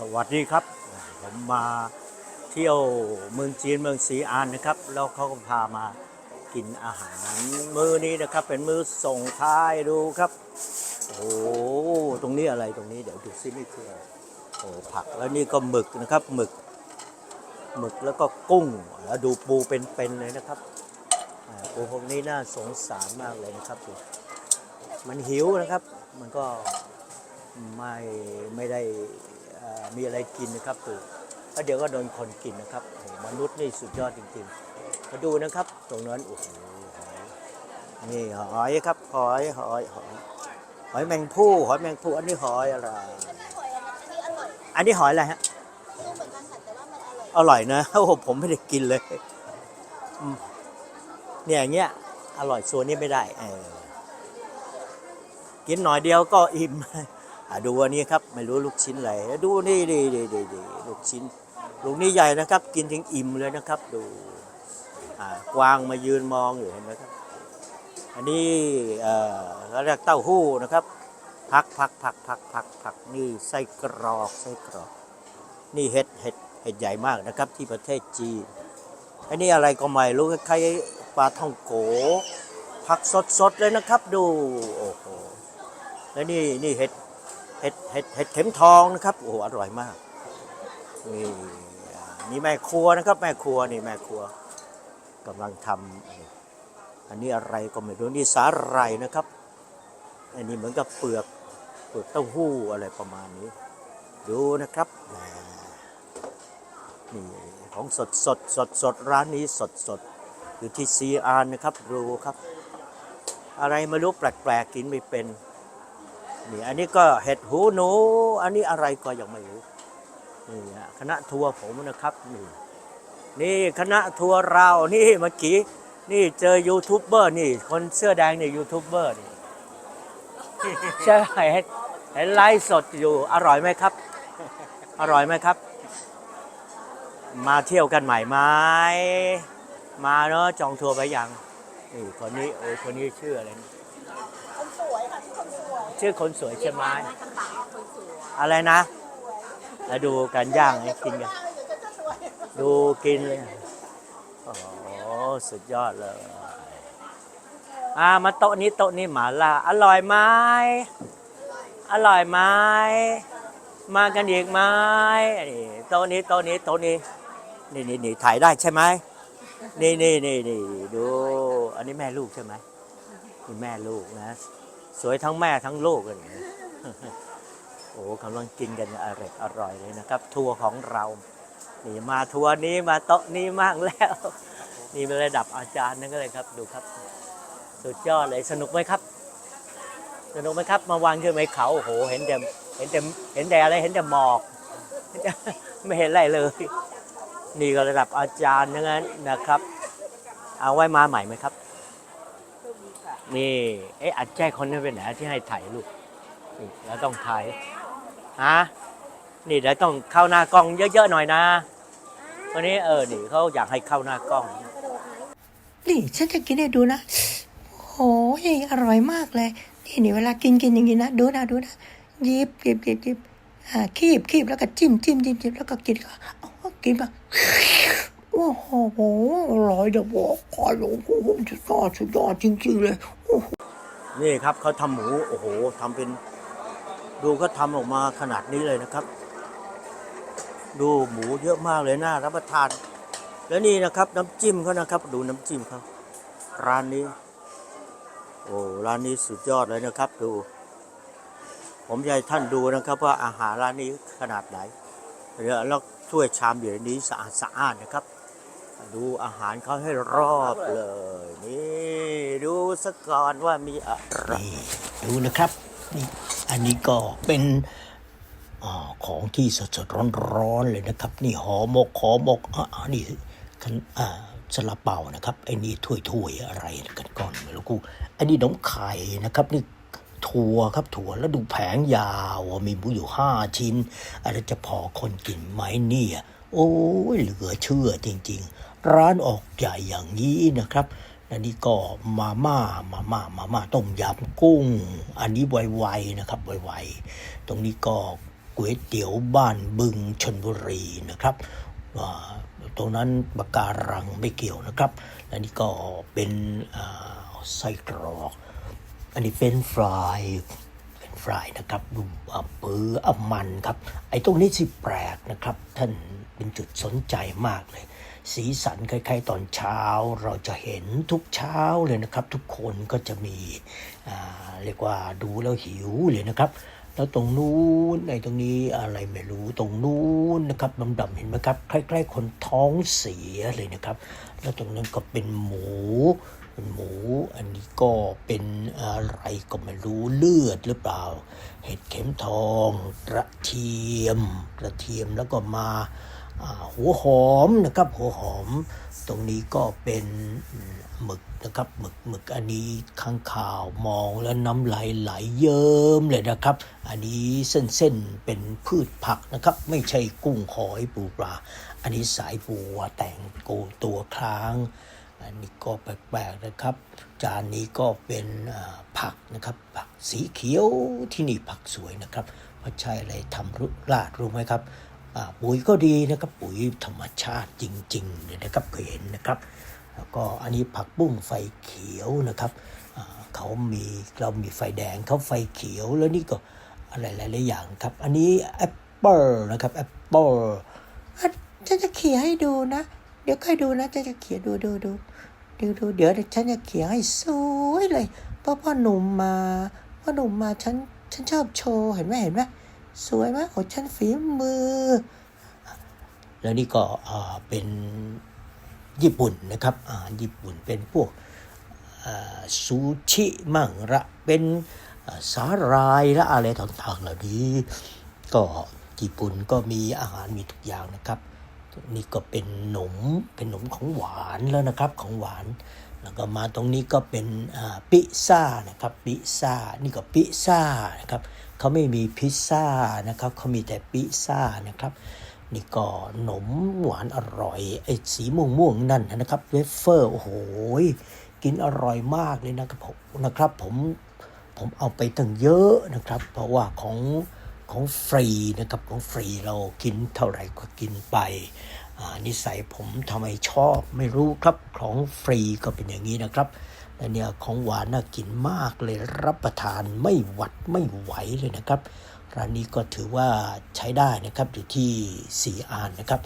สวัสดีครับ ผมมาเที่ยวเมืองจีนเมืองซีอานนะครับ แล้วเขาก็พามากินอาหารมื้อนี้นะครับ เป็นมื้อส่งท้ายดูครับ โอ้ตรงนี้อะไรตรงนี้เดี๋ยวดูซินี่คืออะไรโอ้ผักแล้วนี่ก็หมึกนะครับหมึกหมึกแล้วก็กุ้งแล้วดูปูเป็นๆเลยนะครับปูพวกนี้น่าสงสารมากเลยนะครับดูมันหิวนะครับ มันก็ไม่ไม่ได้ มีอะไรกินนะครับปู่แล้วเดี๋ยวก็โดนคนกินนะครับโอ้มนุษย์นี่สุดยอดจริงๆ มาดูนะครับ ตรงนั้นโอ้โหหอยนี่หอยครับหอยหอยหอยหอยแมงผู้หอยแมงผู้อันนี้หอยอะไร อันนี้หอยอะไรฮะอร่อยนะโอ้โหผมไม่ได้กินเลยเนี่ยอย่างเงี้ยอร่อยส่วนนี้ไม่ได้เออกินหน่อยเดียวก็อิ่ม ดูอันนี้ครับไม่รู้ลูกชิ้นอะไรดูนี่ดีดีดีดีลูกชิ้นลูกนี้ใหญ่นะครับ กินถึงอิ่มเลยนะครับ ดูกวางมายืนมองอยู่เห็นไหมครับ อันนี้เขาเรียกเต้าหู้นะครับ พักพักพักพักพักพักนี่ไส้กรอกไส้กรอก นี่เห็ดเห็ดเห็ดใหญ่มากนะครับ ที่ประเทศจีนอันนี้อะไรก็ไม่รู้คล้ายปลาท่องโกผักสดๆเลยนะครับ ดูโอ้โหแล้วนี่นี่เห็ด เห็ดเห็ดเห็ดเข็มทองนะครับโอ้โหอร่อยมากนี่นี่แม่ครัวนะครับ แม่ครัวนี่แม่ครัวกำลังทำอันนี้อะไรก็ไม่รู้นี่สาหร่ายนะครับ อันนี้เหมือนกับเปลือกเปลือกเต้าหู้อะไรประมาณนี้ ดูนะครับนี่ของสดสดสดสดร้านนี้สดสดอยู่ที่ซีอานนะครับดูครับ อะไรไม่รู้แปลกๆกินไม่เป็น นี่อันนี้ก็เห็ดหูหนู อันนี้อะไรก็ยังไม่รู้นี่ฮะคณะทัวร์ผมนะครับนี่นี่คณะทัวร์เรานี่เมื่อกี้นี่เจอยูทูบเบอร์นี่ คนเสื้อแดงนี่ยูทูบเบอร์นี่ใช่เห็นเห็นไลฟ์สดอยู่อร่อยไหมครับ อร่อยไหมครับ มาเที่ยวกันใหม่ไหมมาเนาะจองทัวร์ไปยังนี่คนนี้โอ้ยคนนี้ชื่ออะไรนะ คนสวยค่ะที่คนสวย ชื่อคนสวยใช่ไหมคำปากคนสวยอะไรนะมาดูกันย่างให้กินกันเดี๋ยวจะสวยดูกินเลยโอ้โหสุดยอดเลยอ่ามาโต๊ะนี้โต๊ะนี้หมาล่าอร่อยไหมอร่อยไหมมากันอีกไหมนี่โต๊ะนี้โต๊ะนี้โต๊ะนี้นี่นี่นี่ถ่ายได้ใช่ไหมนี่นี่นี่นี่ดู อันนี้แม่ลูกใช่ไหมนี่แม่ลูกนะ สวยทั้งแม่ทั้งลูกเลยโอ้กำลังกินกันอร่อยอร่อยเลยนะครับ ทัวร์ของเรา นี่มาทัวร์นี้มาโต๊ะนี้มากแล้ว นี่เป็นระดับอาจารย์นั่นก็เลยครับดูครับ สุดยอดเลยสนุกไหมครับ สนุกไหมครับมาวางขึ้นไหมเขาโอ้โหเห็นแต่เห็นแต่เห็นแต่อะไรเห็นแต่หมอก ไม่เห็นอะไรเลย นี่ก็ระดับอาจารย์ทั้งนั้นนะครับ เอาไว้มาใหม่ไหมครับ นี่เอ๊ะอาจารย์คนนี้เป็นไหนที่ให้ถ่ายรูปนี่แล้วต้องถ่ายฮะนี่เดี๋ยวต้องเข้าหน้ากล้องเยอะๆหน่อยนะวันนี้เออนี่เขาอยากให้เข้าหน้ากล้อง นี่ฉันจะกินให้ดูนะโอ้ยอร่อยมากเลย นี่นี่เวลากินกินอย่างนี้นะดูนะดูนะหยิบหยิบหยิบหยิบอ่าคีบคีบแล้วก็จิ้มจิ้มจิ้มจิ้มแล้วก็กินก็เอากินก็ โอ้โหอร่อยเดบอกก่อนโอ้โหสุดยอดสุดยอดจริงๆเลยนี่ครับเขาทำหมูโอ้โหทำเป็น ดูเขาทำออกมาขนาดนี้เลยนะครับ ดูหมูเยอะมากเลยน่ารับประทาน แล้วนี่นะครับน้ำจิ้มเขานะครับ ดูน้ำจิ้มเขาร้านนี้ โอ้ร้านนี้สุดยอดเลยนะครับ ดู ผมอยากให้ท่านดูนะครับว่าอาหารร้านนี้ขนาดไหนเดี๋ยวแล้วถ้วยชามเดี๋ยวนี้สะอาดสะอาดนะครับ ดูอาหารเขาให้รอบเลย นี่ดูสักก่อนว่ามีอะไรดูนะครับนี่อันนี้ก็เป็นอของที่สดสดร้อนร้อนๆเลยนะครับ นี่หอหมกหอหมกอ่านี่คันอ่าสลับเป่านะครับไอ้นี่ถ้วยถ้วยๆอะไรกันก่อนไม่รู้กูอันนี้น้มไข่นะครับนี่ถั่วครับถั่วแล้วดูแผงยาวมีหมูอยู่ห้าชิ้นอะไรจะพอคนกินไหมเนี่ย โอ้ยเหลือเชื่อจริง ๆ ร้านออกใหญ่อย่างนี้นะครับอันนี้ก็มาม่ามาม่ามาม่าต้มยำกุ้ง อันนี้ไวๆนะครับไวๆตรงนี้ก็ก๋วยเตี๋ยวบ้านบึงชนบุรีนะครับตรงนั้นปากการังไม่เกี่ยวนะครับ และนี่ก็เป็นไส้กรอก อันนี้เป็นฟราย ฟรายนะครับดูอะปืออมันครับ ไอ้ตรงนี้สิแปลกนะครับ ท่านเป็นจุดสนใจมากเลย สีสันคล้ายๆตอนเช้า เราจะเห็นทุกเช้าเลยนะครับ ทุกคนก็จะมีเรียกว่าดูแล้วหิวเลยนะครับ แล้วตรงนู้นในตรงนี้อะไรไม่รู้ตรงนู้นนะครับดำๆเห็นไหมครับคล้ายๆคนท้องเสียเลยนะครับ แล้วตรงนั้นก็เป็นหมู หมู อันนี้ก็เป็นอะไรก็ไม่รู้เลือดหรือเปล่า เห็ดเข็มทองกระเทียมกระเทียมแล้วก็มาหัวหอมนะครับหัวหอม ตรงนี้ก็เป็นหมึกนะครับหมึกหมึกอันนี้ข้างข่าวมองแล้วน้ำไหลไหลเยิ้มเลยนะครับ อันนี้เส้นๆเป็นพืชผักนะครับ ไม่ใช่กุ้งหอยปูปลา อันนี้สายบัวแต่งโกตัวค้าง อันนี้ก็แปลกๆนะครับ จานนี้ก็เป็นผักนะครับ ผักสีเขียวที่นี่ผักสวยนะครับเพราะใช่อะไรทำรุราดรู้ไหมครับปุ๋ยก็ดีนะครับปุ๋ยธรรมชาติจริงๆเลยนะครับเคยเห็นนะครับแล้วก็อันนี้ผักบุ้งไฟเขียวนะครับเขามีเรามีไฟแดงเขาไฟเขียวแล้วนี่ก็อะไรหลายๆอย่างครับ อันนี้แอปเปิลนะครับแอปเปิลฉันจะขี่ให้ดูนะ เดี๋ยวค่อยดูนะฉันจะเขี่ยดูดูดูดูดูเดี๋ยวฉันจะเขี่ยให้สวยเลยพราะพ่อหนุ่มมาพ่อหนุ่มมาฉันฉันชอบโชว์เห็นไหมเห็นไหมสวยไหมโอ้ฉันฝีมือ แล้วนี่ก็เป็นญี่ปุ่นนะครับญี่ปุ่นเป็นพวกซูชิมั่งละเป็นสาหร่ายและอะไรต่างๆเหล่านี้ก็ญี่ปุ่นก็มีอาหารมีทุกอย่างนะครับ นี่ก็เป็นขนมเป็นขนมของหวานแล้วนะครับของหวาน แล้วก็มาตรงนี้ก็เป็นพิซซ่านะครับพิซซ่านี่ก็พิซซ่านะครับเขาไม่มีพิซซ่านะครับเขามีแต่พิซซ่านะครับนี่ก็ขนมหวานอร่อยไอ้สีม่วงม่วงนั่นนะครับเวเฟอร์โอ้โหกินอร่อยมากเลยนะครับผมนะครับผมผมเอาไปตั้งเยอะนะครับ เพราะว่าของ ของฟรีนะครับของฟรีเรากินเท่าไหร่ก็กินไปนิสัยผมทำไมชอบไม่รู้ครับของฟรีก็เป็นอย่างนี้นะครับและเนี่ยของหวานน่ากินมากเลยรับประทานไม่หวัดไม่ไหวเลยนะครับร้านนี้ก็ถือว่าใช้ได้นะครับอยู่ที่สีอานนะครับ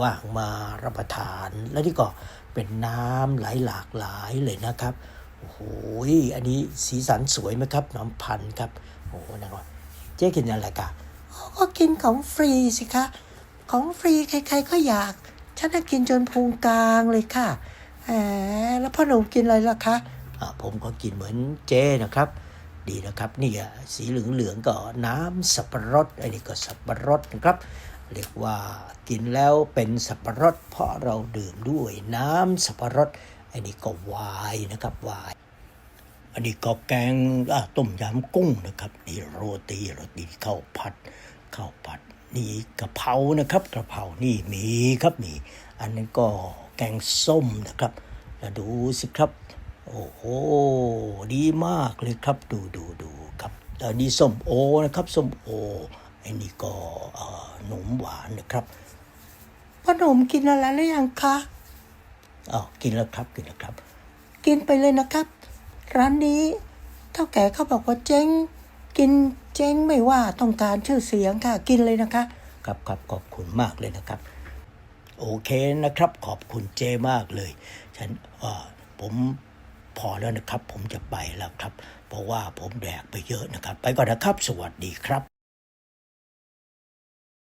ว่างๆมารับประทาน และนี่ก็เป็นน้ำไหลหลากหลายเลยนะครับโอ้โหอันนี้สีสันสวยไหมครับน้ำพันธ์ครับโอ้โหนะครับ เจ๊กินอะไรกันก็กินของฟรีสิคะ ของฟรีใครๆก็อยาก ฉันกินจนพุงกลางเลยค่ะแหมแล้วพ่อหนุ่มกินอะไรล่ะคะผมก็กินเหมือนเจ๊นะครับ ดีนะครับนี่อะสีเหลืองๆก็น้ำสับปะรดอันนี้ก็สับปะรดนะครับ เรียกว่ากินแล้วเป็นสับปะรดเพราะเราดื่มด้วยน้ำสับปะรดอันนี้ก็วายนะครับวาย อันนี้ก็แกงต้มยำกุ้งนะครับนี่โรตีโรตีข้าวผัดข้าวผัดนี่กะเพรานะครับกะเพรานี่มีครับมี อันนั้นก็แกงส้มนะครับแล้วดูสิครับ โอ้โหดีมากเลยครับดูดูดูครับอันนี้ส้มโอนะครับส้มโออันนี้ก็ขนมหวานนะครับพ่อหนมกินอะไรหรือยังคะอ้าวกินแล้วครับกินแล้วครับ กินไปเลยนะครับ ร้านนี้เท่าแก่เขาบอกว่าเจ๊ง กินเจ๊งไม่ว่าต้องการชื่อเสียงค่ะ กินเลยนะคะครับครับขอบคุณมากเลยนะครับ โอเคนะครับ ขอบคุณเจมากเลย ฉันผมพอแล้วนะครับ ผมจะไปแล้วครับ เพราะว่าผมแดกไปเยอะนะครับ ไปก่อนนะครับ สวัสดีครับ